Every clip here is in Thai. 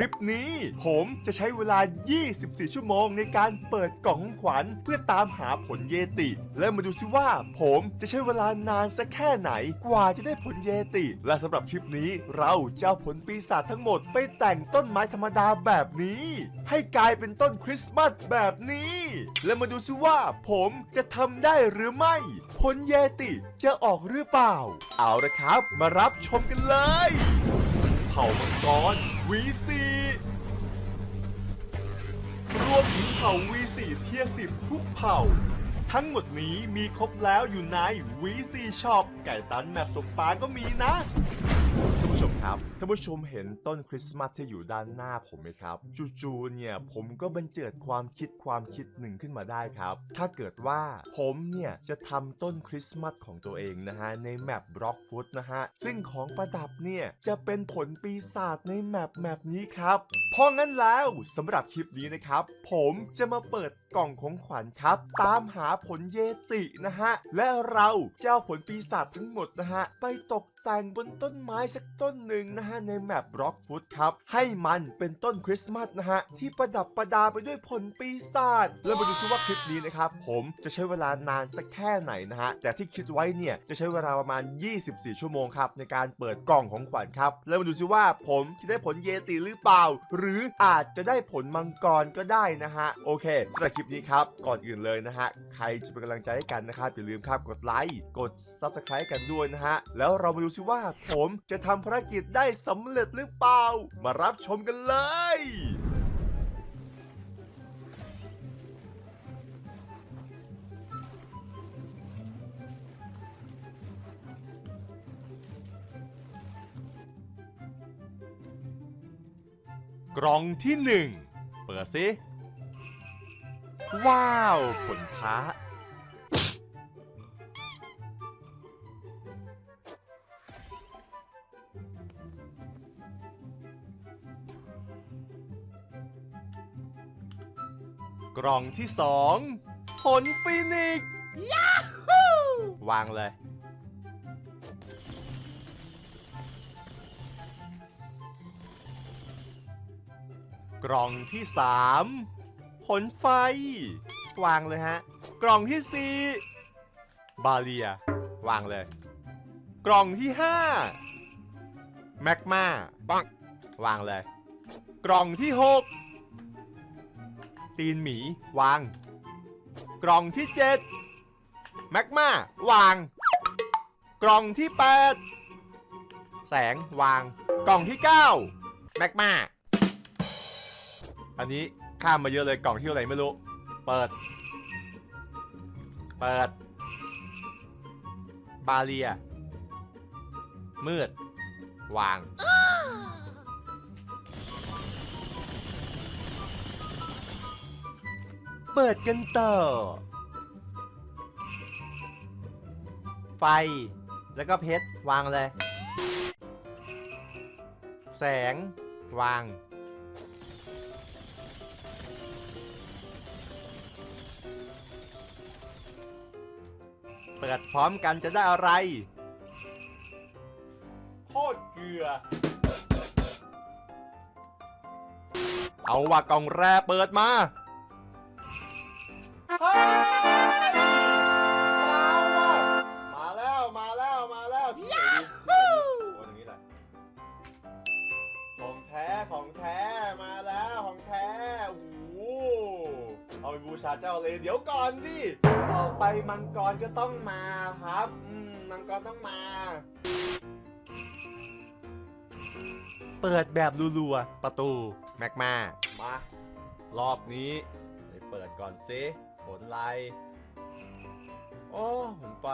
ลิปนี้ ผมจะใช้เวลา 24 ชั่วโมงในการเปิดกล่องขวัญเพื่อตามหาผลเยติ และมาดูซิว่า ผมจะใช้เวลานานสักแค่ไหนกว่าจะได้ผลเยติ และสำหรับคลิปนี้เราจะเอาผลปีศาจทั้งหมดไปแต่งต้นไม้ธรรมดาแบบนี้ ให้กลายเป็นต้นคริสต์มาสแบบนี้ และมาดูซิว่า ผมจะทำได้หรือไม่ ผลเยติจะออกหรือเปล่า เอาละครับ มารับชมกันเลย เผ่ามังกร V4 รวมถึงเผ่า V4 เทียสิบทุกเผ่า ทั้งหมดนี้มีครบแล้วอยู่ใน V4 Shop ไก่ตันแมปตกปลาก็มีนะ ท่านผู้ชมครับ ท่านผู้ชมเห็นต้นคริสต์มาสที่อยู่ด้านหน้าผมไหมครับ จู่ๆ เนี่ยผมก็บันเจิดความคิดความคิดหนึ่งขึ้นมาได้ครับ ถ้าเกิดว่าผมเนี่ยจะทำต้นคริสต์มาสของตัวเองนะฮะในแมปบล็อกฟุตนะฮะ ซึ่งของประดับเนี่ยจะเป็นผลปีศาจในแมปแมปนี้ครับ เพราะงั้นแล้วสำหรับคลิปนี้นะครับ ผมจะมาเปิดกล่องของขวัญครับ ตามหาผลเยตินะฮะ และเราจะเอาผลปีศาจทั้งหมดนะฮะไปตกแต่งบนต้นไม้สักต้นหนึ่งนะฮะในแมปร็อกฟุตครับ ให้มันเป็นต้นคริสต์มาสนะฮะที่ประดับประดาไปด้วยผลปีศาจแล้วมาดูซิว่าคลิปนี้นะครับผมจะใช้เวลานานสักแค่ไหนนะฮะแต่ที่คิดไว้เนี่ยจะใช้เวลาประมาณ 24 ชั่วโมงครับในการเปิดกล่องของขวัญครับแล้วมาดูซิว่าผมจะได้ผลเยติหรือเปล่า หรืออาจจะได้ผลมังกรก็ได้นะฮะโอเคสำหรับคลิปนี้ครับก่อนอื่นเลยนะฮะใครจะเป็นกำลังใจให้กันนะครับอย่าลืมครับกดไลค์กด Subscribe กันด้วยนะฮะแล้วเรามาดูซิว่าผมจะทำภารกิจได้สำเร็จหรือเปล่า มารับชมกันเลยกล่องที่หนึ่ง เปิดสิว้าว ผลพร กล่องที่สองผลฟินิกซ์ยาฮูวางเลย กล่องที่สามผลไฟ วางเลยฮะ กล่องที่สี่บาเลีย วางเลย กล่องที่ห้าแมกมาปังวางเลย กล่องที่หก ตีนหมีวาง กล่องที่เจ็ดแมกมาวาง กล่องที่แปดแสงวาง กล่องที่เก้าแมกมาอันนี้ข้ามมาเยอะเลยกล่องที่อะไรไม่รู้ เปิด เปิด บาเลีย มืด วาง เปิดกันต่อ ไฟ แล้วก็เพชร วางเลย แสง วาง เปิดพร้อมกันจะได้อะไร โคตรเกลือ เอาว่ากล่องแรเปิดมา เฮ้ยมาแล้วมาแล้วมาแล้วที่ไหนดีที่ไหนดีโอ้ตรงนี้แหละของแท้ของแท้มาแล้วของแท้โอ้โหเอาไปบูชาเจ้าเลยเดี๋ยวก่อนดิต่อไปมังกรก็ต้องมาครับอืมมังกรต้องมา เปิดแบบรัวๆประตูแม็กมา มารอบนี้ไปเปิดก่อนซิ ผลไรโอ้ผมไป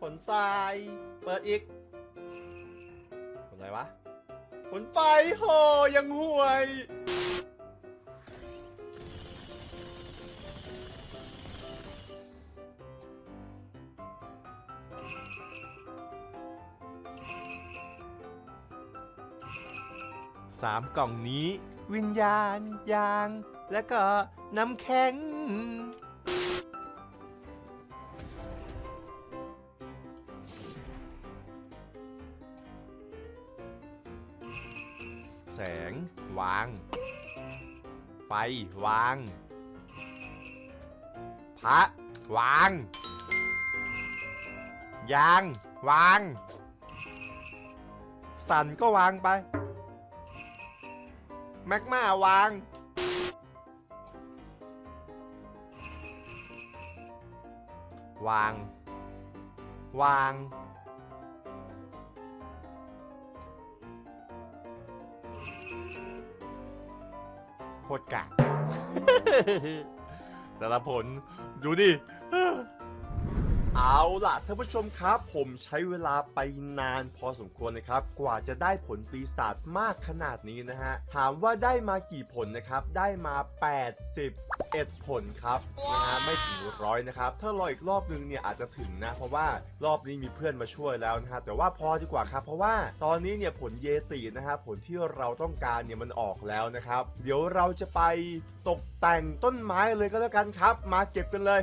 ผลทราย เปิดอีก ผลอะไรวะ ผลไฟโหยังห่วย 3 กล่องนี้ วิญญาณยาง และก็น้ำแข็ง แสง วาง ไฟ วาง พระ วาง ยาง วาง สันก็วางไป แมกมาวาง วาง วาง โคตรกากแต่ละผล ดูดิ เอาล่ะท่านผู้ชมครับผมใช้เวลาไปนานพอสมควรนะครับ กว่าจะได้ผลปีศาจมากขนาดนี้นะฮะ ถามว่าได้มากี่ผลนะครับ ได้มา 81 ผลครับนะฮะไม่ถึงร้อยนะครับ ถ้ารออีกรอบนึงเนี่ยอาจจะถึงนะ เพราะว่ารอบนี้มีเพื่อนมาช่วยแล้วนะฮะแต่ว่าพอดีกว่าครับ เพราะว่าตอนนี้เนี่ยผลเยตินะฮะผลที่เราต้องการเนี่ยมันออกแล้วนะครับ เดี๋ยวเราจะไปตกแต่งต้นไม้เลยก็แล้วกันครับ มาเก็บกันเลย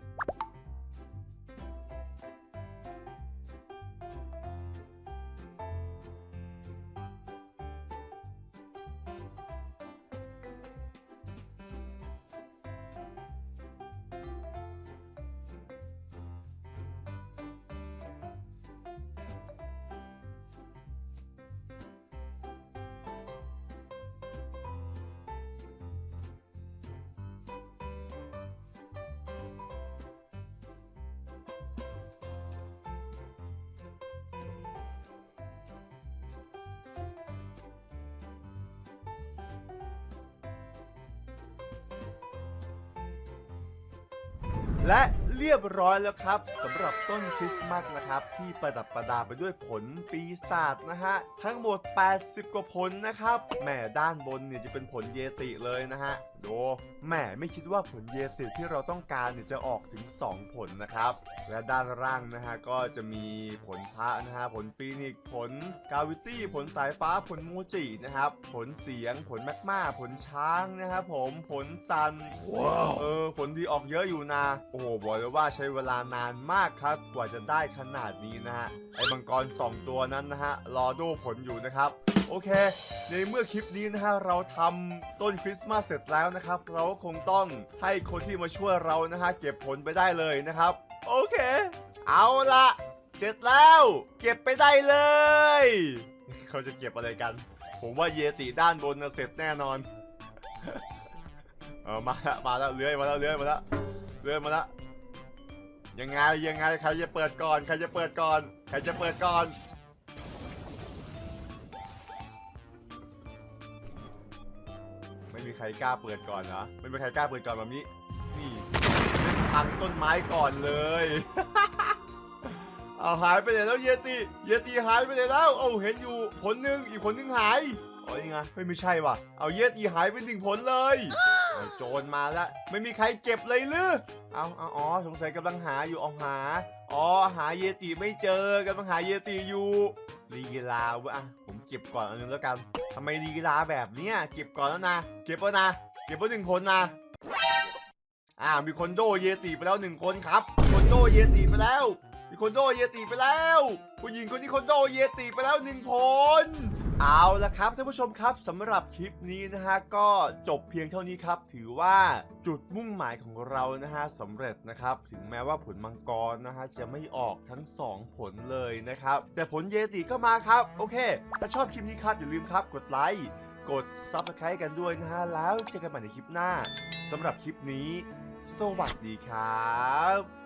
来。 เรียบร้อยแล้วครับสำหรับต้นคริสต์มาสนะครับ ที่ประดับประดาไปด้วยผลปีศาจนะฮะ ทั้งหมด 80 กว่าผลนะครับแหม่ด้านบนเนี่ยจะเป็นผลเยติเลยนะฮะดูแหม่ไม่คิดว่าผลเยติที่เราต้องการเนี่ยจะออกถึง 2 ผลนะครับ และด้านล่างนะฮะก็จะมีผลพระนะฮะผลปีนิกผลกาวิตี้ผลสายฟ้าผลโมจินะครับ ผลเสียงผลแมกมาผลช้างนะครับผมผลซันว้าวเออผลดีออกเยอะอยู่นะโอ้โหบอกเลยว่าใช้เวลานานมากครับ กว่าจะได้ขนาดนี้นะฮะ ไอ้มังกร 2 ตัวนั้นนะฮะ รอดูผลอยู่นะครับ โอเค ในเมื่อคลิปนี้นะฮะ เราทำต้นคริสต์มาสเสร็จแล้วนะครับ เราก็คงต้องให้คนที่มาช่วยเรานะฮะ เก็บผลไปได้เลยนะครับ โอเค เอาละเสร็จแล้ว เก็บไปได้เลย เขาจะเก็บอะไรกัน ผมว่าเยติด้านบนเสร็จแน่นอนเออมาล้วมาล้วเลื้อยมาล้วเลื้อยมาล้วเลื้อยมาล้ว ยังไงยังไงใครจะเปิดก่อนใครจะเปิดก่อนใครจะเปิดก่อนไม่มีใครกล้าเปิดก่อนนะไม่มีใครกล้าเปิดก่อนแบบนี้นี่พังต้นไม้ก่อนเลยเอาหายไปไหนแล้วเยติเยติหายไปไหนแล้ว เอาเห็นอยู่ผลหนึ่งอีกผลหนึ่งหาย อ๋อยังไงเฮ้ยไม่ใช่ว่ะ เอาเยติหายไปหนึ่งผลเลยเอาโจรมาแล้วไม่มีใครเก็บเลยหรือเอาเอาอ๋อสงสัยกำลังหาอยู่เอาหา อ๋อหาเยติไม่เจอกำลังหาเยติอยู่ลีลาเวะอะผมเก็บก่อนอันนึงแล้วกันทำไมลีลาแบบเนี้ยเก็บก่อนแล้วนะ เก็บแล้วนะ เก็บไว้หนึ่งคนนะอ่ามีคนโดเยติไปแล้วหนึ่งคนครับมีคนโดเยติไปแล้ว มีคนโดเยติไปแล้ว ผู้หญิงคนนี้คนโดเยติไปแล้วหนึ่งผล เอาละครับท่านผู้ชมครับสำหรับคลิปนี้นะฮะก็จบเพียงเท่านี้ครับ ถือว่าจุดมุ่งหมายของเรานะฮะสำเร็จนะครับ ถึงแม้ว่าผลมังกรนะฮะจะไม่ออกทั้ง 2 ผลเลยนะครับ แต่ผลเยติก็มาครับ โอเค ถ้าชอบคลิปนี้ครับอย่าลืมครับกดไลค์กด Subscribe กันด้วยนะฮะแล้วเจอกันใหม่ในคลิปหน้าสำหรับคลิปนี้ สวัสดีครับ